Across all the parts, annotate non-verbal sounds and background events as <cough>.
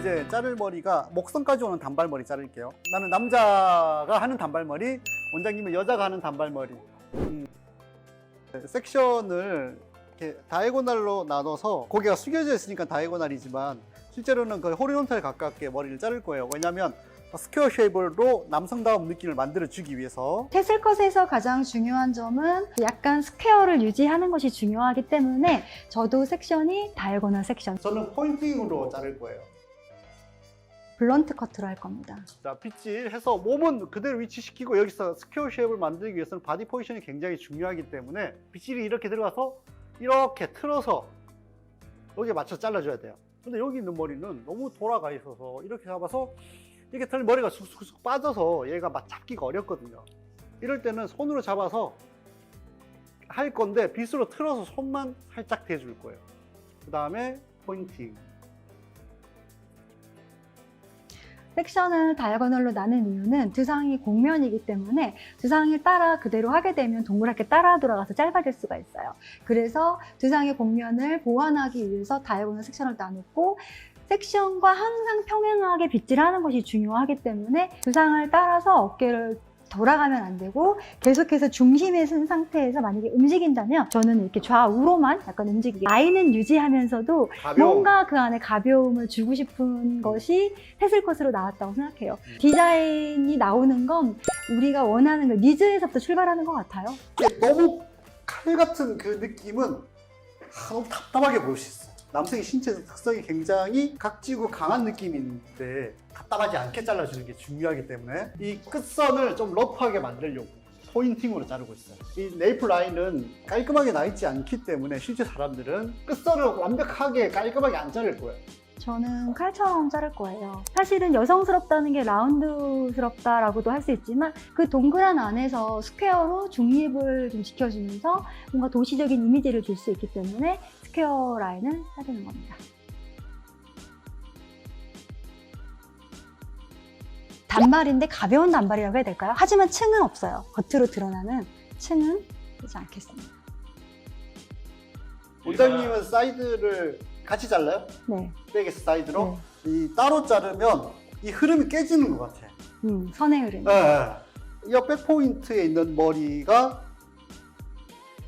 이제 자를 머리가 목선까지 오는 단발머리 자를게요. 나는 남자가 하는 단발머리, 원장님은 여자가 하는 단발머리. 음, 섹션을 이렇게 다이고날로 나눠서 고개가 숙여져 있으니까 다이고날이지만 실제로는 거의 호리존탈 가깝게 머리를 자를 거예요. 왜냐하면 스퀘어 쉐이브로 남성다운 느낌을 만들어 주기 위해서 테슬컷에서 가장 중요한 점은 약간 스퀘어를 유지하는 것이 중요하기 때문에 저도 섹션이 다이거나 섹션, 저는 포인팅으로 자를 거예요. 블런트 커트로 할 겁니다. 자, 빗질해서 몸은 그대로 위치시키고 여기서 스퀘어 쉐입을 만들기 위해서는 바디 포지션이 굉장히 중요하기 때문에 빗질이 이렇게 들어가서 이렇게 틀어서 여기에 맞춰 잘라줘야 돼요. 근데 여기 있는 머리는 너무 돌아가 있어서 이렇게 잡아서 이렇게 틀 머리가 쑥쑥쑥 빠져서 얘가 막 잡기가 어렵거든요. 이럴 때는 손으로 잡아서 할 건데 빗으로 틀어서 손만 살짝 대줄 거예요. 그 다음에 포인팅. 섹션을 다이아고널로 나눈 이유는 두상이 곡면이기 때문에 두상을 따라 그대로 하게 되면 동그랗게 따라 돌아가서 짧아질 수가 있어요. 그래서 두상의 곡면을 보완하기 위해서 다이아고널 섹션을 나눴고 섹션과 항상 평행하게 빗질하는 것이 중요하기 때문에 두상을 따라서 어깨를 돌아가면 안 되고 계속해서 중심에 쓴 상태에서 만약에 움직인다면 저는 이렇게 좌우로만 약간 움직이게 라인은 유지하면서도 가벼운 뭔가 그 안에 가벼움을 주고 싶은 것이 테슬컷으로 나왔다고 생각해요. 디자인이 나오는 건 우리가 원하는 그 니즈에서부터 출발하는 것 같아요. 이게 너무 칼 같은 그 느낌은 아, 너무 답답하게 보일 수 있어. 남성의 신체 특성이 굉장히 각지고 강한 느낌인데 답답하지 않게 잘라주는 게 중요하기 때문에 이 끝선을 좀 러프하게 만들려고 포인팅으로 자르고 있어요. 이 네이프 라인은 깔끔하게 나 있지 않기 때문에 실제 사람들은 끝선을 완벽하게 깔끔하게 안 자를 거예요. 저는 칼처럼 자를 거예요. 사실은 여성스럽다는 게 라운드스럽다라고도 할 수 있지만 그 동그란 안에서 스퀘어로 중립을 좀 지켜주면서 뭔가 도시적인 이미지를 줄 수 있기 때문에 스퀘어 라인을 자르는 겁니다. 단발인데 가벼운 단발이라고 해야 될까요? 하지만 층은 없어요. 겉으로 드러나는 층은 되지 않겠습니다. 원장님은 사이드를 같이 잘라요? 네. 백에서 사이드로? 네. 이 따로 자르면 이 흐름이 깨지는 것 같아. 음, 선의 흐름. 네. 이 백 포인트에 있는 머리가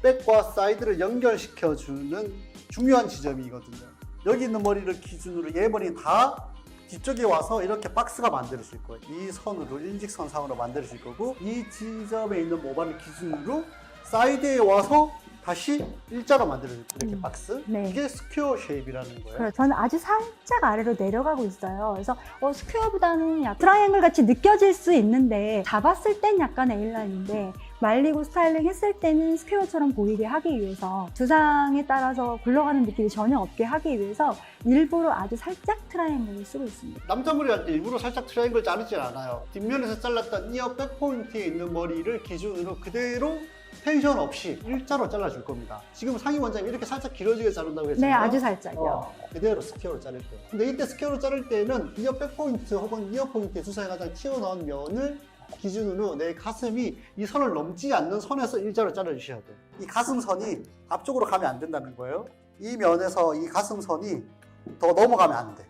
백과 사이드를 연결시켜주는 중요한 지점이거든요. 여기 있는 머리를 기준으로 얘 머리 다 뒤쪽에 와서 이렇게 박스가 만들어질 거예요. 이 선으로 일직선상으로 만들어질 거고 이 지점에 있는 모발을 기준으로 사이드에 와서 다시 일자로 만들어질 거예요. 이렇게 음. 박스. 네. 이게 스퀘어 쉐입이라는 거예요. 그래요. 저는 아주 살짝 아래로 내려가고 있어요. 그래서 어, 스퀘어보다는 약간 트라이앵글 같이 느껴질 수 있는데 잡았을 땐 약간 A라인인데 말리고 스타일링 했을 때는 스퀘어처럼 보이게 하기 위해서 두상에 따라서 굴러가는 느낌이 전혀 없게 하기 위해서 일부러 아주 살짝 트라이앵글을 쓰고 있습니다. 남자 머리 할 때 일부러 살짝 트라이앵글 자르진 않아요. 뒷면에서 잘랐던 이어 백포인트에 있는 머리를 기준으로 그대로 텐션 없이 일자로 잘라줄 겁니다. 지금 상희 원장님 이렇게 살짝 길어지게 자른다고 네, 했잖아요. 아주 살짝이요. 어, 그대로 스퀘어로 자를 거예요. 근데 이때 스퀘어로 자를 때는 이어 백포인트 혹은 이어 포인트의 두상에 가장 튀어나온 면을 기준으로 내 가슴이 이 선을 넘지 않는 선에서 일자로 자르셔야 돼요. 이 가슴선이 앞쪽으로 가면 안 된다는 거예요. 이 면에서 이 가슴선이 더 넘어가면 안 돼.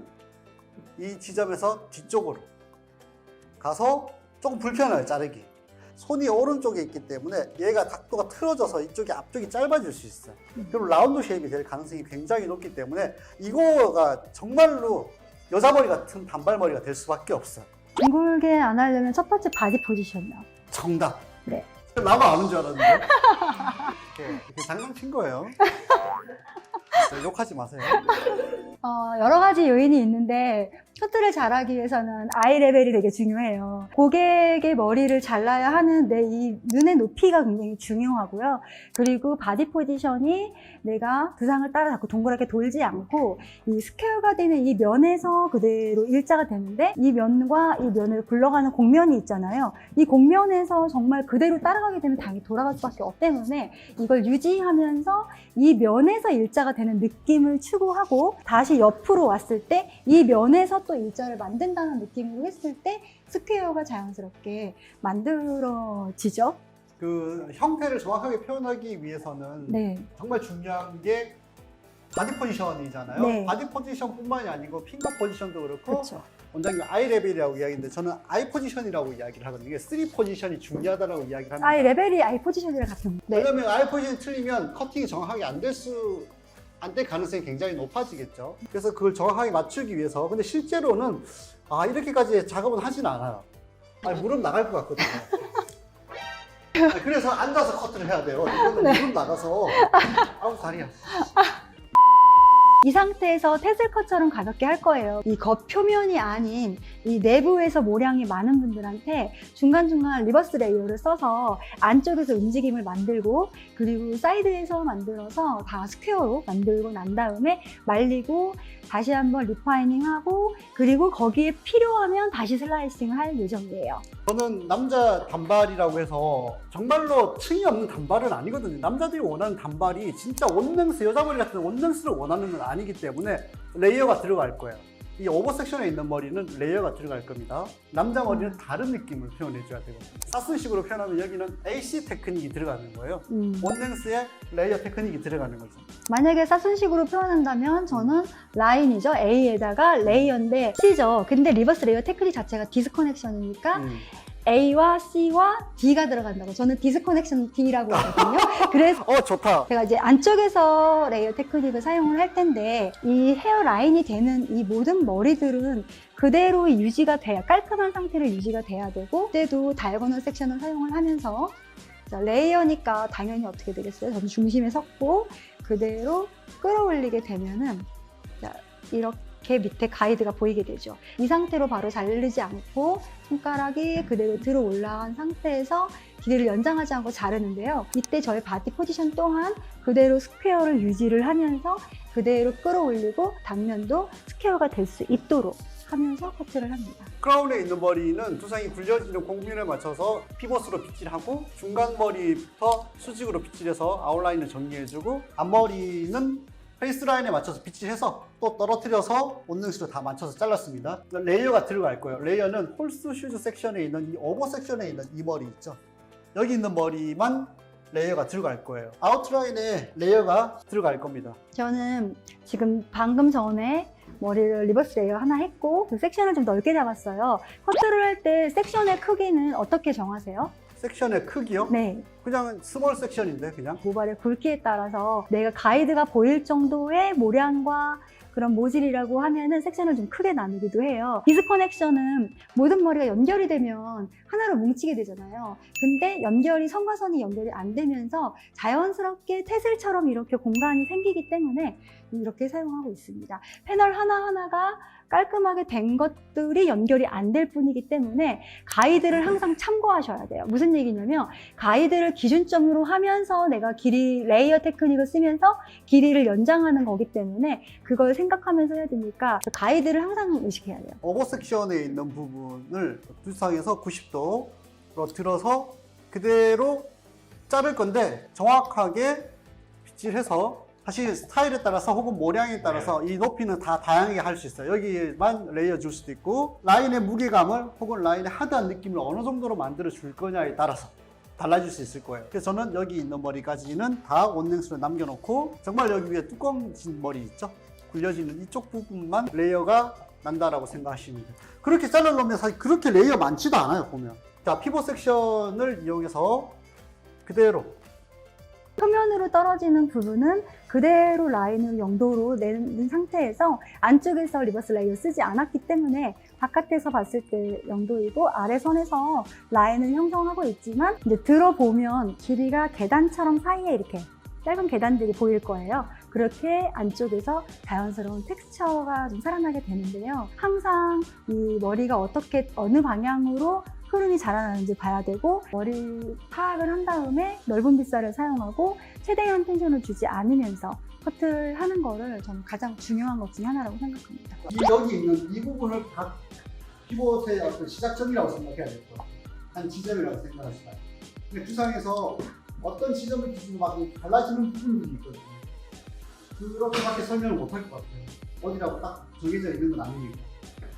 이 지점에서 뒤쪽으로 가서 조금 불편해요, 자르기. 손이 오른쪽에 있기 때문에 얘가 각도가 틀어져서 이쪽이 앞쪽이 짧아질 수 있어요. 그리고 라운드 쉐입이 될 가능성이 굉장히 높기 때문에 이거가 정말로 여자 머리 같은 단발머리가 될 수밖에 없어요. 둥글게 안 하려면 첫 번째 바디 포지션이요. 정답. 네. 나만 아는 줄 알았는데. 이렇게, <laughs> 이렇게 장난친 거예요. 네, <laughs> 욕하지 마세요. 어, 여러 가지 요인이 있는데 쇼트를 잘하기 위해서는 아이 레벨이 되게 중요해요. 고객의 머리를 잘라야 하는 내 이 눈의 높이가 굉장히 중요하고요. 그리고 바디 포지션이 내가 두상을 따라 자꾸 동그랗게 돌지 않고 이 스퀘어가 되는 이 면에서 그대로 일자가 되는데 이 면과 이 면을 굴러가는 곡면이 있잖아요. 이 곡면에서 정말 그대로 따라가게 되면 당연히 돌아갈 수밖에 없기 때문에 이걸 유지하면서 이 면에서 일자가 되는 느낌을 추구하고 다시 옆으로 왔을 때 이 면에서 또 일자를 만든다는 느낌으로 했을 때 스퀘어가 자연스럽게 만들어지죠. 그 형태를 정확하게 표현하기 위해서는 네. 정말 중요한 게 바디 포지션이잖아요. 네. 바디 포지션뿐만이 아니고 핑거 포지션도 그렇고 그렇죠. 원장님 아이 레벨이라고 이야기했는데 저는 아이 포지션이라고 이야기를 하거든요. 이게 3 포지션이 중요하다고 이야기를 합니다. 아이 레벨이 아이 포지션이랑 같은. 네. 왜냐면 아이 포지션이 틀리면 커팅이 정확하게 안 될 수, 안될 가능성이 굉장히 높아지겠죠. 그래서 그걸 정확하게 맞추기 위해서. 근데 실제로는, 아, 이렇게까지 작업은 하진 않아요. 아니, 무릎 나갈 것 같거든요. <laughs> 아, 그래서 앉아서 커트를 해야 돼요. 이거는 무릎 나가서, <laughs> 아우, 다리야. 이 상태에서 테슬컷처럼 가볍게 할 거예요. 이 겉 표면이 아닌 이 내부에서 모량이 많은 분들한테 중간중간 리버스 레이어를 써서 안쪽에서 움직임을 만들고 그리고 사이드에서 만들어서 다 스퀘어로 만들고 난 다음에 말리고 다시 한번 리파이닝하고 그리고 거기에 필요하면 다시 슬라이싱을 할 예정이에요. 저는 남자 단발이라고 해서 정말로 층이 없는 단발은 아니거든요. 남자들이 원하는 단발이 진짜 원능스, 여자 머리 같은 원능스를 원하는 건 아니 기 때문에 레이어가 들어갈 거예요. 이 오버 섹션에 있는 머리는 레이어가 들어갈 겁니다. 남자 머리는 다른 느낌을 표현해줘야 되거든요. 사스식으로 표현하면 여기는 AC 테크닉이 들어가는 거예요. 음. 원능스에 레이어 테크닉이 들어가는 거죠. 만약에 사순식으로 표현한다면 저는 라인이죠. A에다가 레이어인데 C죠. 근데 리버스 레이어 테크닉 자체가 디스커넥션이니까 음. A와 C와 D가 들어간다고. 저는 디스커넥션 D라고 하거든요. <laughs> 그래서 어, 좋다. 제가 이제 안쪽에서 레이어 테크닉을 사용을 할 텐데 이 헤어 라인이 되는 이 모든 머리들은 그대로 유지가 돼야 깔끔한 상태로 유지가 돼야 되고 그때도 다이거널 섹션을 사용을 하면서 자, 레이어니까 당연히 어떻게 되겠어요? 저는 중심에 섰고 그대로 끌어올리게 되면은 자, 이렇게 밑에 가이드가 보이게 되죠. 이 상태로 바로 자르지 않고 손가락이 그대로 들어 올라간 상태에서 길이를 연장하지 않고 자르는데요. 이때 저의 바디 포지션 또한 그대로 스퀘어를 유지를 하면서 그대로 끌어올리고 단면도 스퀘어가 될 수 있도록 하면서 커트를 합니다. 크라운에 있는 머리는 두상이 굴려지는 공균에 맞춰서 피벗으로 빗질 하고 중간 머리부터 수직으로 빗질해서 아웃라인을 정리해주고 앞머리는 페이스 라인에 맞춰서 빗질해서 또 떨어뜨려서 원능수로 다 맞춰서 잘랐습니다. 레이어가 들어갈 거예요. 레이어는 홀스 슈즈 섹션에 있는 이 오버 섹션에 있는 이 머리 있죠. 여기 있는 머리만 레이어가 들어갈 거예요. 아웃라인에 레이어가 들어갈 겁니다. 저는 지금 방금 전에 머리를 리버스 레이어 하나 했고 그 섹션을 좀 넓게 잡았어요. 커트를 할 때 섹션의 크기는 어떻게 정하세요? 섹션의 크기요? 네, 그냥 스몰 섹션인데 그냥 모발의 굵기에 따라서 내가 가이드가 보일 정도의 모량과 그런 모질이라고 하면은 섹션을 좀 크게 나누기도 해요. 디스커넥션은 모든 머리가 연결이 되면 하나로 뭉치게 되잖아요. 근데 연결이 선과 선이 연결이 안 되면서 자연스럽게 테슬처럼 이렇게 공간이 생기기 때문에 이렇게 사용하고 있습니다. 패널 하나하나가 깔끔하게 된 것들이 연결이 안 될 뿐이기 때문에 가이드를 항상 참고하셔야 돼요. 무슨 얘기냐면 가이드를 기준점으로 하면서 내가 길이 레이어 테크닉을 쓰면서 길이를 연장하는 거기 때문에 그걸 생각하면서 해야 되니까 그 가이드를 항상 의식해야 돼요. 오버 섹션에 있는 부분을 두상에서 90도로 들어서 그대로 자를 건데 정확하게 빗질해서 사실 스타일에 따라서 혹은 모량에 따라서 이 높이는 다 다양하게 할 수 있어요. 여기만 레이어 줄 수도 있고 라인의 무게감을 혹은 라인의 하드한 느낌을 어느 정도로 만들어 줄 거냐에 따라서 달라질 수 있을 거예요. 그래서 저는 여기 있는 머리까지는 다 원냉수로 남겨놓고 정말 여기 위에 뚜껑 진 머리 있죠? 굴려지는 이쪽 부분만 레이어가 난다라고 생각하시면 돼요. 그렇게 잘라놓으면 사실 그렇게 레이어 많지도 않아요, 보면. 자, 피벗 섹션을 이용해서 그대로 표면으로 떨어지는 부분은 그대로 라인을 영도로 내는 상태에서 안쪽에서 리버스 레이어 쓰지 않았기 때문에 바깥에서 봤을 때 영도이고 아래 선에서 라인을 형성하고 있지만 이제 들어보면 길이가 계단처럼 사이에 이렇게 짧은 계단들이 보일 거예요. 그렇게 안쪽에서 자연스러운 텍스처가 좀 살아나게 되는데요. 항상 이 머리가 어떻게 어느 방향으로 흐름이 자라나는지 봐야 되고 머리 파악을 한 다음에 넓은 빗살을 사용하고 최대한 텐션을 주지 않으면서 커트를 하는 거를 저는 가장 중요한 것 중에 하나라고 생각합니다. 이 여기 있는 이 부분을 다 피벗의 어떤 시작점이라고 생각해야 될것 같아요. 한 지점이라고 생각하시다. 근데 주상에서 어떤 지점을 기준으로 막 달라지는 부분들이 있거든요. 그렇게밖에 설명을 못 할 것 같아요. 어디라고 딱 정해져 있는 건 아니니까.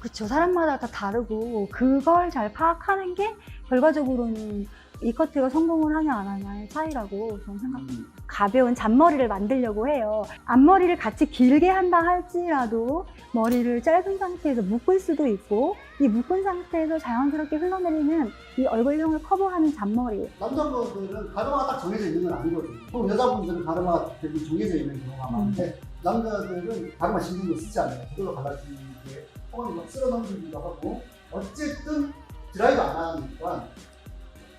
그렇죠. 사람마다 다 다르고 그걸 잘 파악하는 게 결과적으로는 이 커트가 성공을 하냐 안 하냐의 차이라고 저는 생각합니다. 가벼운 잔머리를 만들려고 해요. 앞머리를 같이 길게 한다 할지라도 머리를 짧은 상태에서 묶을 수도 있고 이 묶은 상태에서 자연스럽게 흘러내리는 이 얼굴형을 커버하는 잔머리 남자분들은 가르마가 딱 정해져 있는 건 아니거든요. 또 여자분들은 가르마가 대부분 정해져 있는 경우가 많은데 남자들은 가르마 신경도 쓰지 않아요. 그걸로 갈라지게 폰이 막 쓸어 넘기기도 하고 어쨌든 드라이브 안 하니까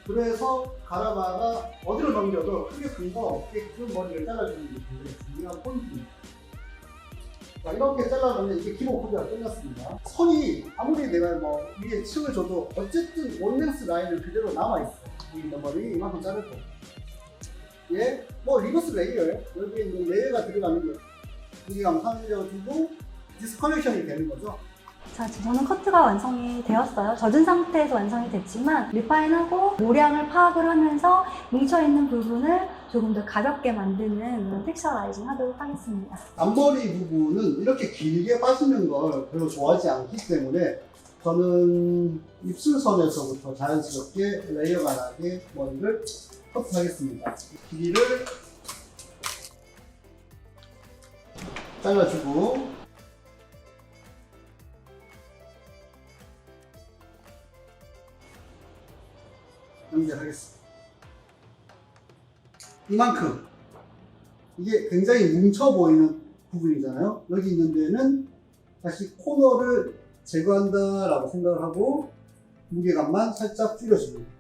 그래서 가르마가 어디로 넘겨도 크게 근거 없게끔 머리를 잘라주는 게 굉장히 중요한 포인트입니다. 자, 이렇게 잘라주면 이게 기본 코드가 끝났습니다. 선이 아무리 내가 뭐 위에 층을 줘도 어쨌든 원랭스 라인은 그대로 남아있어요. 이 머리 이만큼 자를 거. 얘, 뭐 리버스 레이어예요. 여기에 있는 레이어가 들어가는 거예요. 무게감 살려주고 디스커넥션이 되는 거죠. 자, 저는 커트가 완성이 되었어요. 젖은 상태에서 완성이 됐지만 리파인하고 모량을 파악을 하면서 뭉쳐있는 부분을 조금 더 가볍게 만드는 텍스처라이징 하도록 하겠습니다. 앞머리 부분은 이렇게 길게 빠지는 걸 별로 좋아하지 않기 때문에 저는 입술선에서부터 자연스럽게 레이어가 나게 머리를 커트하겠습니다. 길이를 잘라주고 연결하겠습니다. 이만큼 이게 굉장히 뭉쳐 보이는 부분이잖아요. 여기 있는 데는 다시 코너를 제거한다라고 생각을 하고 무게감만 살짝 줄여줍니다.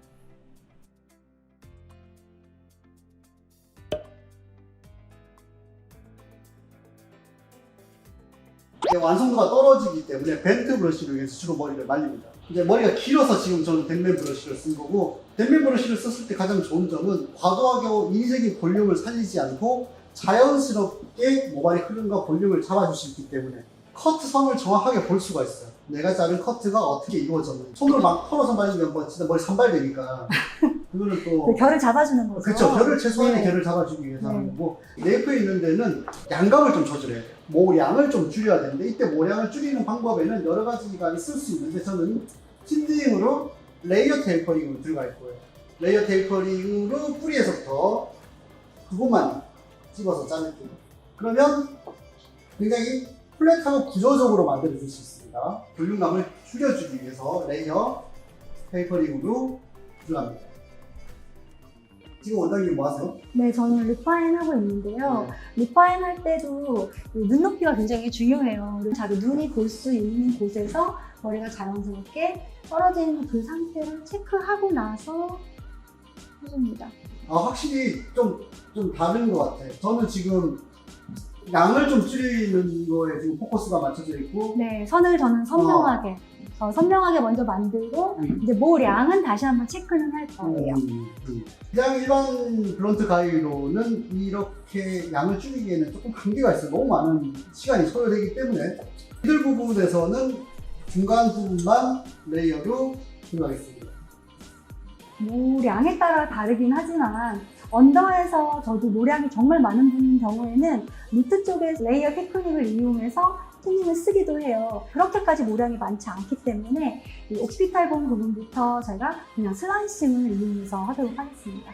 완성도가 떨어지기 때문에 벤트 브러쉬로 해서 주로 머리를 말립니다. 이제 머리가 길어서 지금 저는 덴맨 브러쉬를 쓴 거고 덴맨 브러쉬를 썼을 때 가장 좋은 점은 과도하게 인위적인 볼륨을 살리지 않고 자연스럽게 모발의 흐름과 볼륨을 잡아줄 수 있기 때문에 커트 선을 정확하게 볼 수가 있어요. 내가 자른 커트가 어떻게 이루어졌는지 손으로 막 털어서 말리면 뭐 진짜 머리 산발되니까 <laughs> 그거는 또그 결을 잡아주는 거죠. 그렇죠. 결을 최소한의 네. 결을 잡아주기 위해서 하는 네. 거고 네이프에 있는 데는 양감을 좀 조절해야 돼요. 모량을 좀 줄여야 되는데 이때 모량을 줄이는 방법에는 여러 가지가 있을 수 있는데 저는 틴딩으로 레이어 테이퍼링으로 들어갈 거예요. 레이어 테이퍼링으로 뿌리에서부터 그것만 집어서 자를게요. 그러면 굉장히 플랫하고 구조적으로 만들어 줄 수 있습니다. 볼륨감을 줄여주기 위해서 레이어 테이퍼링으로 들어갑니다. 지금 원장님 뭐 하세요? 네, 저는 리파인 하고 있는데요. 네. 리파인 할 때도 이 눈높이가 굉장히 중요해요. 자기 눈이 볼 수 있는 곳에서 머리가 자연스럽게 떨어지는 그 상태를 체크하고 나서 해줍니다. 아, 확실히 좀, 좀 다른 것 같아요. 저는 지금 양을 좀 줄이는 거에 지금 포커스가 맞춰져 있고, 네, 선을 저는 선명하게, 어, 선명하게 먼저 만들고 음. 이제 모량은 다시 한번 체크는 할 거예요. 음, 음. 그냥 일반 블런트 가위로는 이렇게 양을 줄이기에는 조금 한계가 있어요. 너무 많은 시간이 소요되기 때문에 미들 부분에서는 중간 부분만 레이어로 들어가겠습니다. 모량에 따라 다르긴 하지만 언더에서 저도 모량이 정말 많은 분인 경우에는 루트 쪽에 레이어 테크닉을 이용해서 튜닝을 쓰기도 해요. 그렇게까지 모량이 많지 않기 때문에 이 옥피탈 본 부분부터 제가 그냥 슬라이싱을 이용해서 하도록 하겠습니다.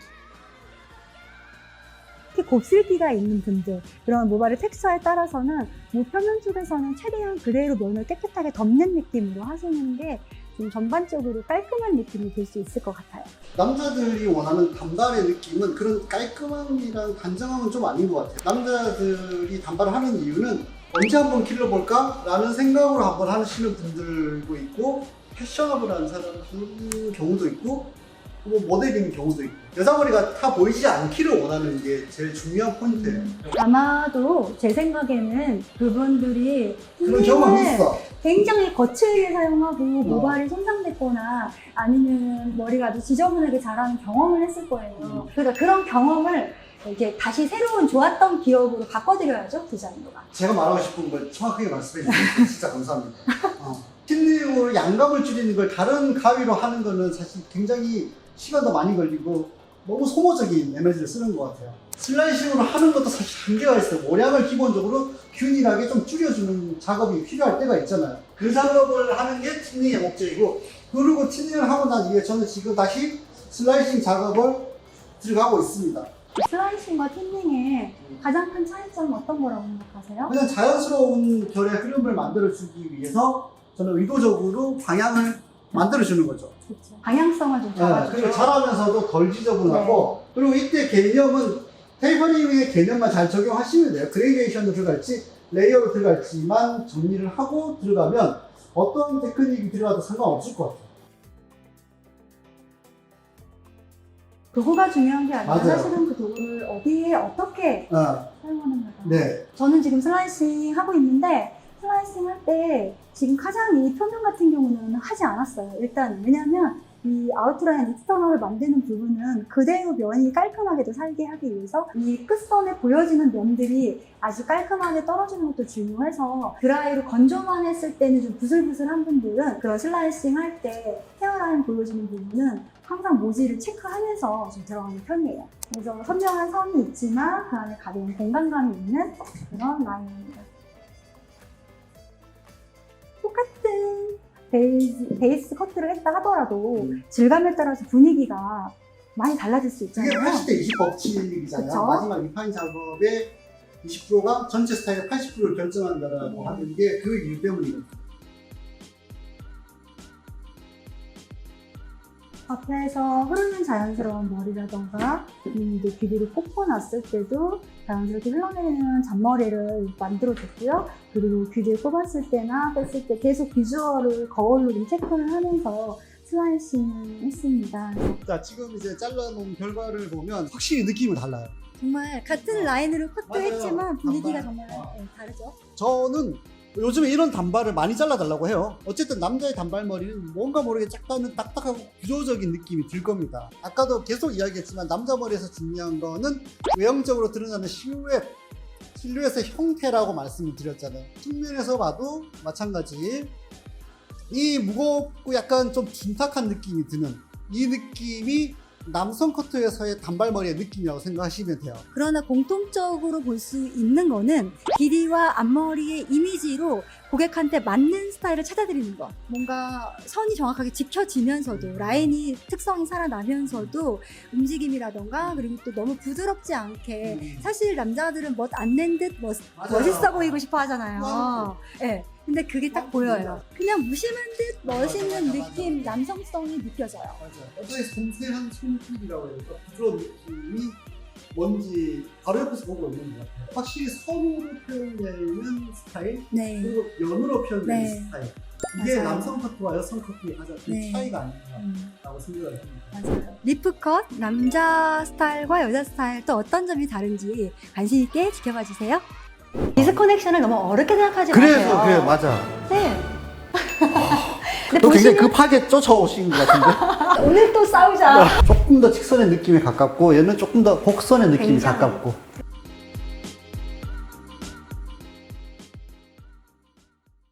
특히 곱슬기가 있는 분들, 그런 모발의 텍스처에 따라서는 모 표면 쪽에서는 최대한 그대로 면을 깨끗하게 덮는 느낌으로 하시는 게 좀 전반적으로 깔끔한 느낌이 될수 있을 것 같아요. 남자들이 원하는 단발의 느낌은 그런 깔끔함이랑 단정함은 좀 아닌 것 같아요. 남자들이 단발을 하는 이유는 언제 한번 길러볼까? 라는 생각으로 한번 하시는 분들도 있고 패셔너블한 사람들 경우도 있고 뭐 모델인 경우도 있고 여자 머리가 타 보이지 않기를 원하는 게 제일 중요한 포인트예요. 아마도 제 생각에는 그분들이 그런 튜닝을 있어. 굉장히 거칠게 사용하고 모발이 손상됐거나 아니면 머리가 아주 지저분하게 자라는 경험을 했을 거예요. 그러니까 그런 경험을 이렇게 다시 새로운 좋았던 기억으로 바꿔드려야죠 디자이너가. 제가 말하고 싶은 걸 정확하게 말씀해 주셔서 진짜 감사합니다. 어. 틴딩으로 양감을 줄이는 걸 다른 가위로 하는 거는 사실 굉장히 시간도 많이 걸리고 너무 소모적인 에너지를 쓰는 것 같아요. 슬라이싱으로 하는 것도 사실 한계가 있어요. 모량을 기본적으로 균일하게 좀 줄여주는 작업이 필요할 때가 있잖아요. 그 작업을 하는 게 틴딩의 목적이고 그리고 틴딩을 하고 난 이후에 저는 지금 다시 슬라이싱 작업을 들어가고 있습니다. 슬라이싱과 틴닝의 가장 큰 차이점은 어떤 거라고 생각하세요? 그냥 자연스러운 결의 흐름을 만들어주기 위해서 저는 의도적으로 방향을 만들어주는 거죠. 그렇죠. 방향성을 좀 네, 잡아주죠. 그리고 잘하면서도 덜 지저분하고 그리고 이때 개념은 테이퍼링의 개념만 잘 적용하시면 돼요. 그레이데이션으로 들어갈지 레이어로 들어갈지만 정리를 하고 들어가면 어떤 테크닉이 들어가도 상관없을 것 같아요. 도구가 중요한 게 아니라 맞아요. 사실은 그 도구를 어디에 어떻게 어, 사용하는 거죠. 네. 저는 지금 슬라이싱 하고 있는데 슬라이싱 할 때 지금 가장 이 표면 같은 경우는 하지 않았어요. 일단 왜냐하면 이 아웃라인 익스터널을 만드는 부분은 그대로 면이 깔끔하게도 살게 하기 위해서 이 끝선에 보여지는 면들이 아주 깔끔하게 떨어지는 것도 중요해서 드라이로 건조만 했을 때는 좀 부슬부슬한 분들은 그런 슬라이싱 할 때 헤어라인 보여지는 부분은 항상 모지를 체크하면서 좀 들어가는 편이에요. 그래서 선명한 선이 있지만 그 안에 가벼운 공간감이 있는 그런 라인 베이스, 베이스 커트를 했다 하더라도 음. 질감에 따라서 분위기가 많이 달라질 수 그게 있잖아요. 80대 20 법칙이잖아요. 그쵸? 마지막 리파인 작업의 20%가 전체 스타일의 80%를 결정한다라고 네. 하는 게 그 이유 때문이거든요. 앞에서 흐르는 자연스러운 머리라던가 음, 이제 귀뒤를 꽂고났을 때도 자연스럽게 흘러내리는 잔머리를 만들어줬고요. 그리고 귀뒤를 꼽았을 때나 뺐을 때 계속 비주얼을 거울로 좀 체크를 하면서 슬라이싱을 했습니다. 자, 지금 이제 잘라놓은 결과를 보면 확실히 느낌이 달라요. 정말 같은 라인으로 커트했지만 맞아요. 분위기가. 정말 어. 네, 다르죠. 저는 요즘에 이런 단발을 많이 잘라달라고 해요. 어쨌든 남자의 단발머리는 뭔가 모르게 약간은 딱딱하고 구조적인 느낌이 들 겁니다. 아까도 계속 이야기했지만 남자 머리에서 중요한 거는 외형적으로 드러나는 실루엣, 실루엣의 형태라고 말씀을 드렸잖아요. 측면에서 봐도 마찬가지. 이 무겁고 약간 좀 둔탁한 느낌이 드는 이 느낌이 남성 커트에서의 단발머리의 느낌이라고 생각하시면 돼요. 그러나 공통적으로 볼 수 있는 거는 길이와 앞머리의 이미지로 고객한테 맞는 스타일을 찾아드리는 것. 뭔가 선이 정확하게 지켜지면서도 라인이 특성이 살아나면서도 움직임이라던가 그리고 또 너무 부드럽지 않게 음. 사실 남자들은 멋 안 낸듯 멋. 멋있어 보이고 싶어 하잖아요. 예. 근데 그게 딱 보여요. 그냥 무심한 듯 멋있는 맞아, 맞아, 느낌, 맞아. 남성성이 느껴져요. 맞아요. 어떤 섬세한 손길이라고 해야 될까? 부드러운 느낌이 뭔지 바로 옆에서 보고 있는 것 같아요. 확실히 선으로 표현되는 스타일, 네. 그리고 면으로 표현되는 네. 스타일. 이게 맞아요. 남성 커트와 여성 커트의 가장 큰 네. 차이가 음. 아닌가라고 생각을 합니다. 맞아요. 리프컷 남자 스타일과 여자 스타일 또 어떤 점이 다른지 관심 있게 지켜봐 주세요. 디스커넥션을 너무 어렵게 생각하지 마세요. 맞아. 네. <laughs> 또 굉장히 급하게 쫓아오신 것 같은데 <laughs> 오늘 또 싸우자. 조금 더 직선의 느낌에 가깝고 얘는 조금 더 곡선의 느낌이 굉장히. 가깝고